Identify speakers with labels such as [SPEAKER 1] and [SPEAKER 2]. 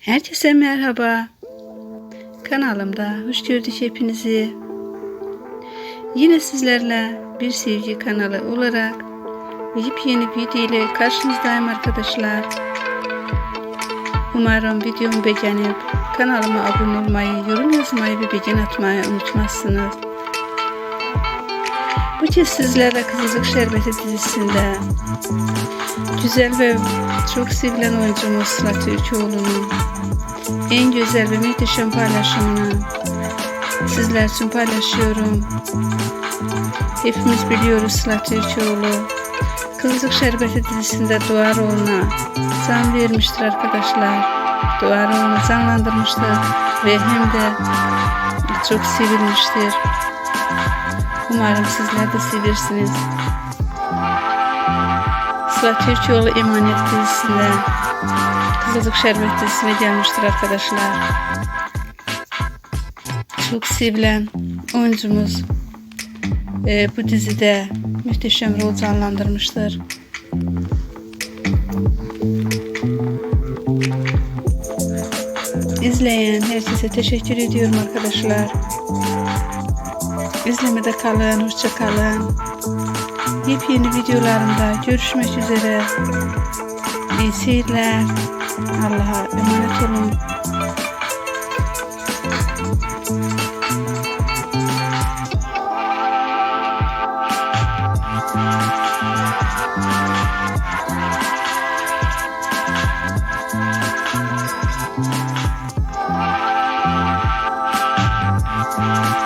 [SPEAKER 1] Herkese merhaba. Kanalımda hoş gördük hepinizi. Yine sizlerle bir sevgi kanalı olarak yepyeni video ile karşınızdayım arkadaşlar. Umarım videomu beğenip kanalıma abone olmayı, yorum yazmayı ve beğen atmayı unutmazsınız. Kez sizlerle Kızılcık Şerbeti dizisinde güzel ve çok sevilen oyuncumuz Sıla Türkoğlu'nun en güzel ve muhteşem paylaşımını sizler için paylaşıyorum. Hepimiz biliyoruz Sıla Türkoğlu. Kızılcık Şerbeti dizisinde Duaroğlu'na can vermiştir arkadaşlar. Duaroğlu'nu canlandırmıştır ve hem de çok sevilmiştir. Umarım sizler de seversiniz. Sıla Türkoğlu Emanet dizisinde Kızılcık Şerbet dizisine gelmiştir arkadaşlar. Çok sevilen oyuncumuz e, bu dizide muhteşem rol canlandırmıştır. İzleyen herkese teşekkür ediyorum arkadaşlar. İzlemede kalın, hoşça kalın. Yepyeni videolarımda görüşmek üzere. İyi seyirler. Allah'a emanet olun. Música